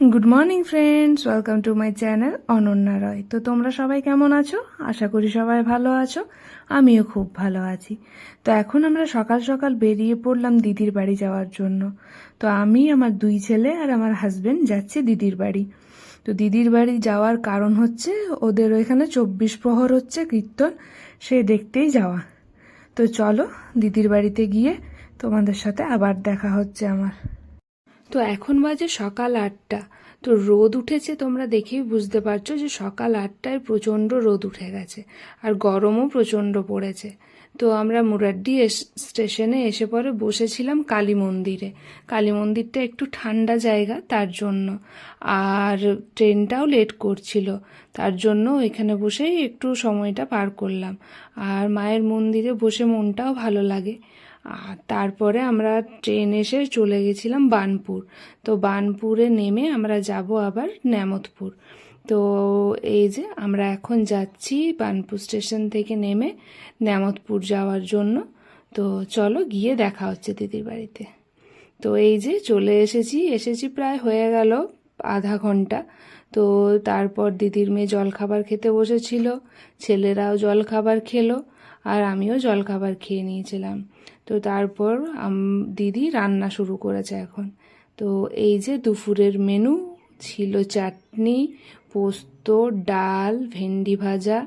Good morning friends welcome to my channel Ananya Roy তো তোমরা সবাই কেমন আছো? আশা করি সবাই ভালো আছো। আমিও খুব ভালো আছি। তো এখন আমরা সকাল সকাল বেরিয়ে পড়লাম দিদির বাড়ি যাওয়ার জন্য। তো আমি, আমার দুই ছেলে আর আমার হাজবেন্ড যাচ্ছে দিদির বাড়ি। তো দিদির বাড়ি যাওয়ার কারণ হচ্ছে, ওদের ওইখানে চব্বিশ প্রহর হচ্ছে কীর্তন, সে দেখতেই যাওয়া। তো চলো, দিদির বাড়িতে গিয়ে তোমাদের সাথে আবার দেখা হচ্ছে আমার। তো এখন বাজে সকাল আটটা। তো রোদ উঠেছে, তোমরা দেখেই বুঝতে পারছ যে সকাল আটটায় প্রচণ্ড রোদ উঠে গেছে আর গরমও প্রচণ্ড পড়েছে। তো আমরা মুরাড্ডি স্টেশনে এসে পরে বসেছিলাম কালী মন্দিরে। কালী মন্দিরটা একটু ঠান্ডা জায়গা তার জন্য। আর ট্রেনটাও লেট করছিল, তার জন্য এখানে বসেই একটু সময়টা পার করলাম। আর মায়ের মন্দিরে বসে মনটাও ভালো লাগে। তারপরে আমরা ট্রেন এসে চলে গেছিলাম বানপুর। তো বানপুরে নেমে আমরা যাব আবার ন্যামতপুর তো এই যে আমরা এখন যাচ্ছি বানপুর স্টেশন থেকে নেমে ন্যামতপুর যাওয়ার জন্য। তো চলো গিয়ে দেখা হচ্ছে দিদির বাড়িতে। তো এই যে চলে এসেছি এসেছি প্রায় হয়ে গেল আধা ঘণ্টা। তো তারপর দিদির মেয়ে জলখাবার খেতে বসেছিল, ছেলেরাও জলখাবার খেলো। আর আমিও জলখাবার খেয়ে নিয়েছিলাম। তো তারপর দিদি রান্না শুরু করেছে এখন। তো এই যে দুপুরের মেনু ছিল চাটনি, পোস্ত, ডাল, ভেন্ডি ভাজা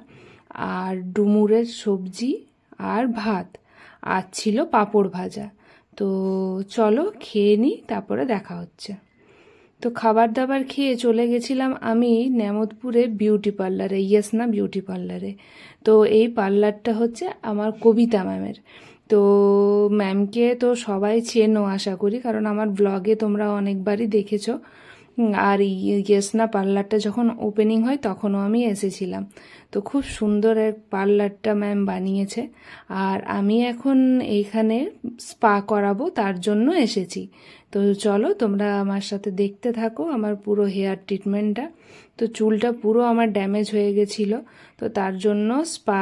আর ডুমুরের সবজি আর ভাত আর ছিল পাঁপড় ভাজা। তো চলো খেয়ে নিই তারপরে দেখা হচ্ছে। তো খাবার দাবার খেয়ে চলে গেছিলাম আমি ন্যামতপুরে বিউটি পার্লারে ইয়েসনা বিউটি পার্লারে তো এই পার্লারটা হচ্ছে আমার কবিতা ম্যামের তো ম্যামকে তো সবাই চেনো আশা করি, কারণ আমার ব্লগে তোমরা অনেকবারই দেখেছ। আর ইয়েসনা পার্লারটা যখন ওপেনিং হয় তখনও আমি এসেছিলাম। তো খুব সুন্দর এক পার্লারটা ম্যাম বানিয়েছে। আর আমি এখন এইখানে স্পা করাবো, তার জন্য এসেছি। তো চলো, তোমরা আমার সাথে দেখতে থাকো আমার পুরো হেয়ার ট্রিটমেন্টটা তো চুলটা পুরো আমার ড্যামেজ হয়ে গেছিল, তো তার জন্য স্পা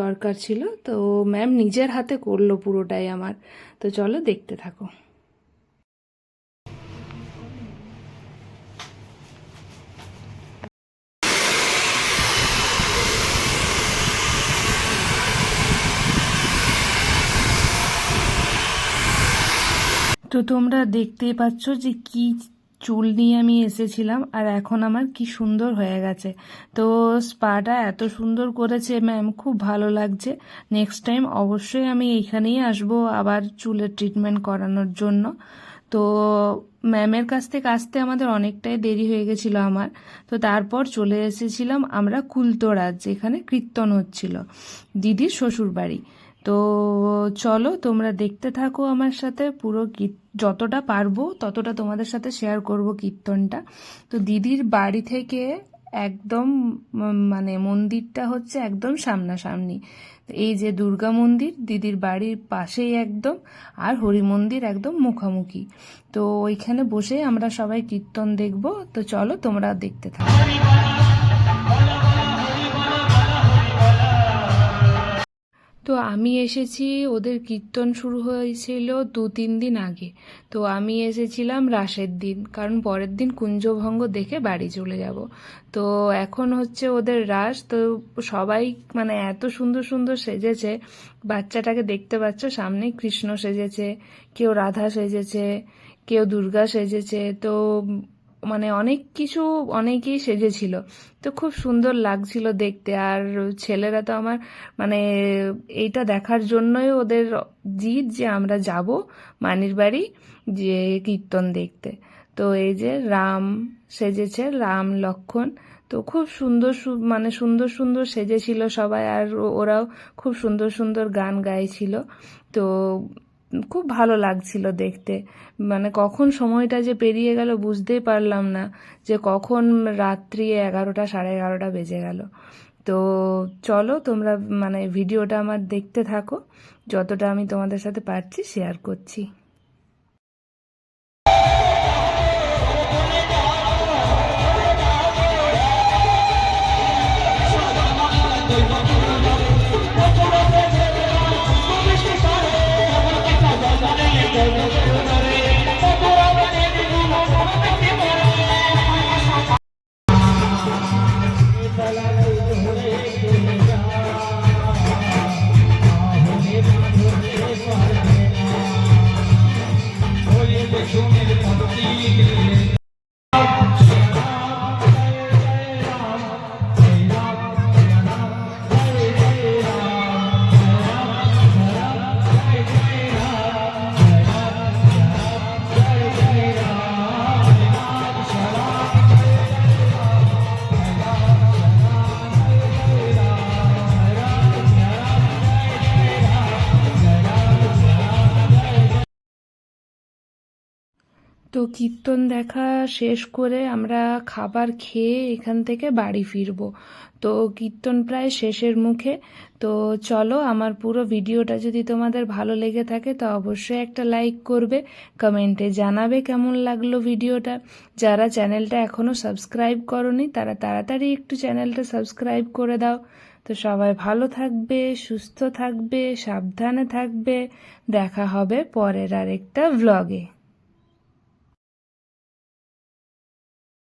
দরকার ছিল। তো ম্যাম নিজের হাতে করল পুরোটাই আমার। তো চলো, দেখতে থাকো। তো তোমরা দেখতেই পাচ্ছ যে কি চুল নিয়ে আমি এসেছিলাম আর এখন আমার কি সুন্দর হয়ে গেছে। তো স্পাটা এত সুন্দর করেছে ম্যাম, খুব ভালো লাগছে। নেক্সট টাইম অবশ্যই আমি এইখানেই আসব আবার চুলের ট্রিটমেন্ট করানোর জন্য। তো ম্যামের কাছ থেকে আসতে আমাদের অনেকটাই দেরি হয়ে গেছিল আমার। তো তারপর চলে এসেছিলাম আমরা কুলতোড়ার যেখানে কীর্তন হচ্ছিল, দিদির শ্বশুর বাড়ি তো চলো তোমরা দেখতে থাকো আমার সাথে পুরো যতটা পারব ততটা তোমাদের সাথে শেয়ার করব কীর্তনটা। তো দিদির বাড়ি থেকে একদম মানে মন্দিরটা হচ্ছে একদম সামনাসামনি। এই যে দুর্গা মন্দির দিদির বাড়ির পাশেই একদম, আর হরি মন্দির একদম মুখোমুখি। তো ওইখানে বসে আমরা সবাই কীর্তন দেখব। তো চলো তোমরা দেখতে থাকো। তো আমি এসেছি, ওদের কীর্তন শুরু হয়েছিল দু তিন দিন আগে। তো আমি এসেছিলাম রাসের দিন, কারণ পরের দিন কুঞ্জভঙ্গ দেখে বাড়ি চলে যাব। তো এখন হচ্ছে ওদের রাস, তো সবাই মানে এত সুন্দর সুন্দর সেজেছে। বাচ্চাটাকে দেখতে পাচ্ছ সামনে কৃষ্ণ সেজেছে, কেউ রাধা সেজেছে, কেউ দুর্গা সেজেছে। তো মানে অনেক কিছু অনেকেই সেজেছিল। তো খুব সুন্দর লাগছিল দেখতে। আর ছেলেরা তো আমার মানে এইটা দেখার জন্যই ওদের জিদ যে আমরা যাব মানির বাড়ি যে কীর্তন দেখতে। তো এই যে রাম সেজেছে, রাম, লক্ষণ। তো খুব সুন্দর মানে সুন্দর সুন্দর সেজেছিল সবাই। আর ওরাও খুব সুন্দর সুন্দর গান গাইছিল। তো খুব ভালো লাগছিল দেখতে। মানে কখন সময়টা যে পেরিয়ে গেল বুঝতেই পারলাম না যে কখন রাত্রি এগারোটা, সাড়ে এগারোটা বেজে গেল। তো চলো তোমরা মানে ভিডিওটা আমার দেখতে থাকো। যতটা আমি তোমাদের সাথে পারছি শেয়ার করছি। তো কীর্তন দেখা শেষ করে আমরা খাবার খেয়ে এখান থেকে বাড়ি ফিরবো। তো কীর্তন প্রায় শেষের মুখে। তো চলো আমার পুরো ভিডিওটা যদি তোমাদের ভালো লেগে থাকে তো অবশ্যই একটা লাইক করবে, কমেন্টে জানাবে কেমন লাগল ভিডিওটা। যারা চ্যানেলটা এখনও সাবস্ক্রাইব করনি তারা তাড়াতাড়ি একটু চ্যানেলটা সাবস্ক্রাইব করে দাও। তো সবাই ভালো থাকবে, সুস্থ থাকবে, সাবধানে থাকবে। দেখা হবে পরের আরেকটা ভ্লগে